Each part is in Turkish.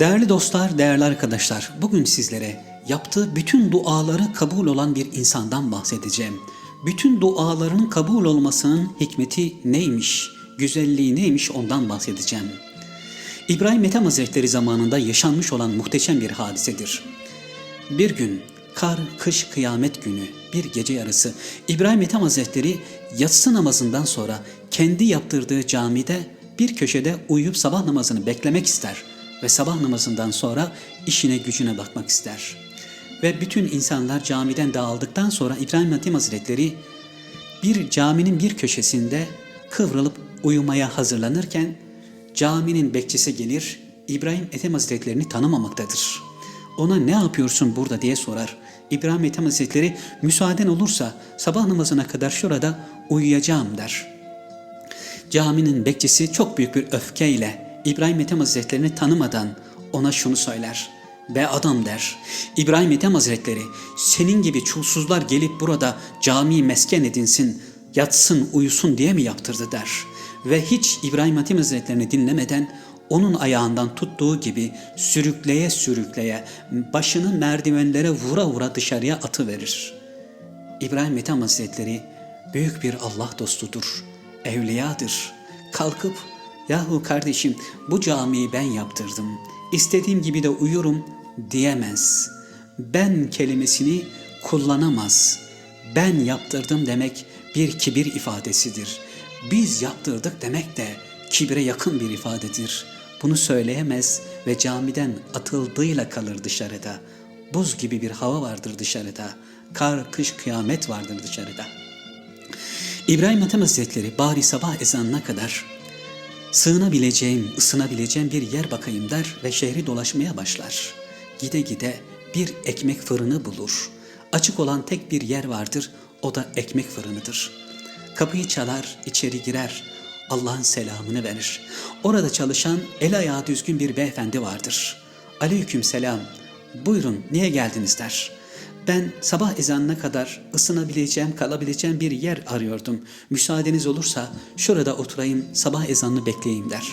Değerli dostlar, değerli arkadaşlar, bugün sizlere yaptığı bütün duaları kabul olan bir insandan bahsedeceğim. Bütün duaların kabul olmasının hikmeti neymiş, güzelliği neymiş ondan bahsedeceğim. İbrahim Ethem Hazretleri zamanında yaşanmış olan muhteşem bir hadisedir. Bir gün kar, kış, kıyamet günü, bir gece yarısı İbrahim Ethem Hazretleri yatsı namazından sonra kendi yaptırdığı camide bir köşede uyuyup sabah namazını beklemek ister ve sabah namazından sonra işine gücüne bakmak ister. Ve bütün insanlar camiden dağıldıktan sonra İbrahim Ethem Hazretleri bir caminin bir köşesinde kıvrılıp uyumaya hazırlanırken caminin bekçisi gelir, İbrahim Ethem Hazretlerini tanımamaktadır. Ona ne yapıyorsun burada diye sorar. İbrahim Ethem Hazretleri müsaaden olursa sabah namazına kadar şurada uyuyacağım der. Caminin bekçisi çok büyük bir öfkeyle İbrahim Ethem Hazretlerini tanımadan ona şunu söyler. Be adam der. İbrahim Ethem Hazretleri senin gibi çulsuzlar gelip burada camiyi mesken edinsin, yatsın, uyusun diye mi yaptırdı der. Ve hiç İbrahim Ethem Hazretlerini dinlemeden onun ayağından tuttuğu gibi sürükleye sürükleye başını merdivenlere vura vura dışarıya atıverir. İbrahim Ethem Hazretleri büyük bir Allah dostudur, evliyadır. Kalkıp yahu kardeşim bu camiyi ben yaptırdım, istediğim gibi de uyurum diyemez. Ben kelimesini kullanamaz. Ben yaptırdım demek bir kibir ifadesidir. Biz yaptırdık demek de kibre yakın bir ifadedir. Bunu söyleyemez ve camiden atıldığıyla kalır dışarıda. Buz gibi bir hava vardır dışarıda. Kar, kış, kıyamet vardır dışarıda. İbrahim Ethem Hazretleri bari sabah ezanına kadar sığınabileceğim, ısınabileceğim bir yer bakayım der ve şehri dolaşmaya başlar. Gide gide bir ekmek fırını bulur. Açık olan tek bir yer vardır, o da ekmek fırınıdır. Kapıyı çalar, içeri girer, Allah'ın selamını verir. Orada çalışan el ayağı düzgün bir beyefendi vardır. Aleyküm selam, buyurun niye geldiniz der. Ben sabah ezanına kadar ısınabileceğim, kalabileceğim bir yer arıyordum. Müsaadeniz olursa şurada oturayım, sabah ezanını bekleyeyim der.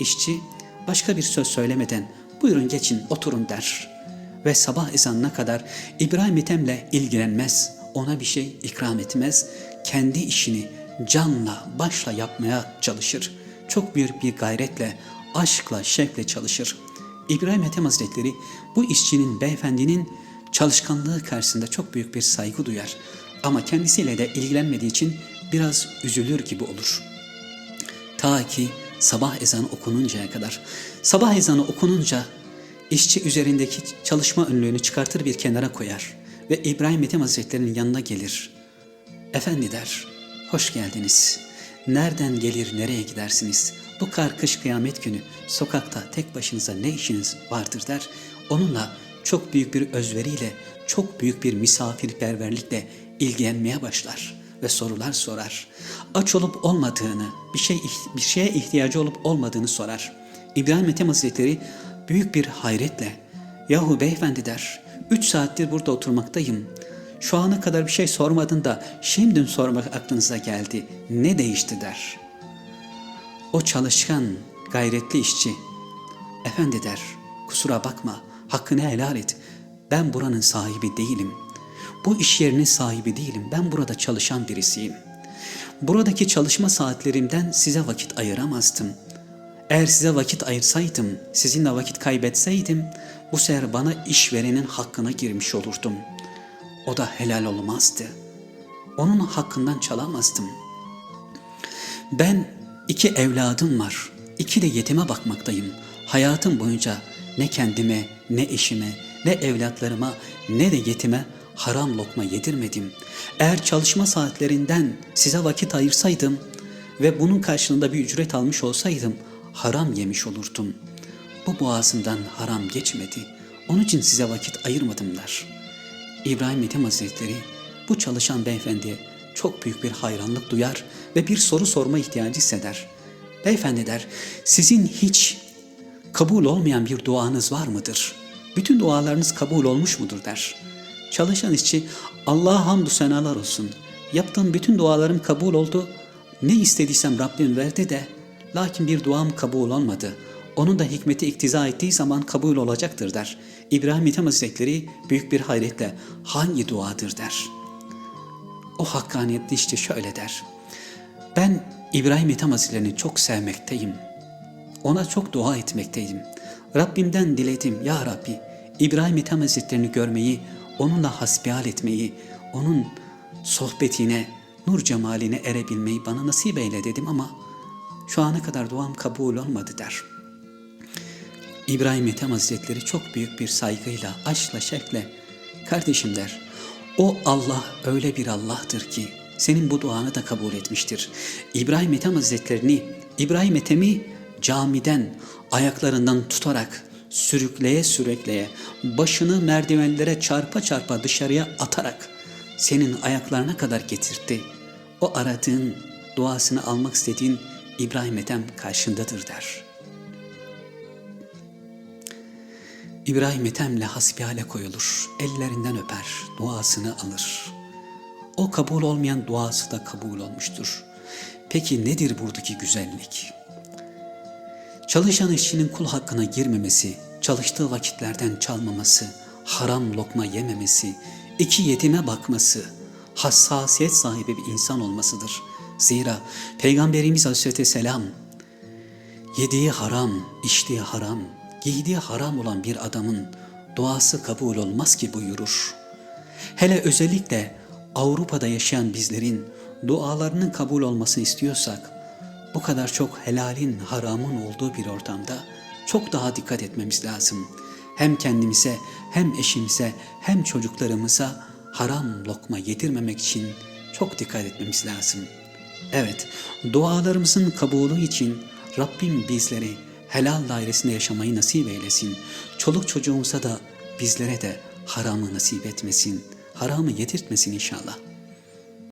İşçi başka bir söz söylemeden buyurun geçin oturun der. Ve sabah ezanına kadar İbrahim Ethem'le ilgilenmez, ona bir şey ikram etmez, kendi işini canla, başla yapmaya çalışır. Çok büyük bir gayretle, aşkla, şevkle çalışır. İbrahim Ethem Hazretleri bu işçinin, beyefendinin çalışkanlığı karşısında çok büyük bir saygı duyar. Ama kendisiyle de ilgilenmediği için biraz üzülür gibi olur. Ta ki sabah ezanı okununcaya kadar. Sabah ezanı okununca işçi üzerindeki çalışma önlüğünü çıkartır bir kenara koyar ve İbrahim Ethem Hazretleri'nin yanına gelir. Efendi der, hoş geldiniz. Nereden gelir, nereye gidersiniz? Bu kar kış kıyamet günü sokakta tek başınıza ne işiniz vardır der. Onunla çok büyük bir özveriyle, çok büyük bir misafirperverlikle ilgilenmeye başlar ve sorular sorar. Aç olup olmadığını, bir şey bir şeye ihtiyacı olup olmadığını sorar. İbrahim Ethem Hazretleri büyük bir hayretle, yahu beyefendi der, üç saattir burada oturmaktayım. Şu ana kadar bir şey sormadın da şimdi sormak aklınıza geldi. Ne değişti der. O çalışkan, gayretli işçi, efendi der, kusura bakma, hakkını helal et. Ben buranın sahibi değilim. Bu iş yerinin sahibi değilim. Ben burada çalışan birisiyim. Buradaki çalışma saatlerimden size vakit ayıramazdım. Eğer size vakit ayırsaydım, sizinle vakit kaybetseydim, bu sefer bana işverenin hakkına girmiş olurdum. O da helal olmazdı. Onun hakkından çalamazdım. Ben iki evladım var. İki de yetime bakmaktayım. Hayatım boyunca ne kendime, ne eşime, ne evlatlarıma, ne de yetime haram lokma yedirmedim. Eğer çalışma saatlerinden size vakit ayırsaydım ve bunun karşılığında bir ücret almış olsaydım haram yemiş olurdum. Bu boğazımdan haram geçmedi. Onun için size vakit ayırmadım der. İbrahim Ethem Hazretleri bu çalışan beyefendiye çok büyük bir hayranlık duyar ve bir soru sorma ihtiyacı hisseder. Beyefendi der, sizin hiç kabul olmayan bir duanız var mıdır? Bütün dualarınız kabul olmuş mudur der. Çalışan işçi Allah'a hamdü senalar olsun. Yaptığım bütün dualarım kabul oldu. Ne istediysem Rabbim verdi de lakin bir duam kabul olmadı. Onun da hikmeti iktiza ettiği zaman kabul olacaktır der. İbrahim Ethem Hazretleri büyük bir hayretle hangi duadır der. O hakkaniyetli işte şöyle der. Ben İbrahim Ethem Hazretleri'ni çok sevmekteyim. Ona çok dua etmekteydim. Rabbimden diledim ya Rabbi İbrahim Ethem Hazretlerini görmeyi, onunla hasbihal etmeyi, onun sohbetine, nur cemaline erebilmeyi bana nasip eyle dedim ama şu ana kadar duam kabul olmadı der. İbrahim Ethem Hazretleri çok büyük bir saygıyla, aşkla, şevkle kardeşim der. O Allah öyle bir Allah'tır ki senin bu duanı da kabul etmiştir. İbrahim Ethem Hazretlerini, İbrahim Ethem'i camiden ayaklarından tutarak sürükleye sürükleye, başını merdivenlere çarpa çarpa dışarıya atarak senin ayaklarına kadar getirdi. O aradığın, duasını almak istediğin İbrahim Ethem karşındadır der. İbrahim Ethem'le hasbihale koyulur, ellerinden öper, duasını alır. O kabul olmayan duası da kabul olmuştur. Peki nedir buradaki güzellik? Çalışan işçinin kul hakkına girmemesi, çalıştığı vakitlerden çalmaması, haram lokma yememesi, iki yetime bakması, hassasiyet sahibi bir insan olmasıdır. Zira Peygamberimiz Aleyhisselam yediği haram, içtiği haram, giydiği haram olan bir adamın duası kabul olmaz ki buyurur. Hele özellikle Avrupa'da yaşayan bizlerin dualarının kabul olmasını istiyorsak, bu kadar çok helalin, haramın olduğu bir ortamda çok daha dikkat etmemiz lazım. Hem kendimize, hem eşimize, hem çocuklarımıza haram lokma yedirmemek için çok dikkat etmemiz lazım. Evet, dualarımızın kabulü için Rabbim bizleri helal dairesinde yaşamayı nasip eylesin. Çoluk çocuğumuza da bizlere de haramı nasip etmesin. Haramı yedirtmesin inşallah.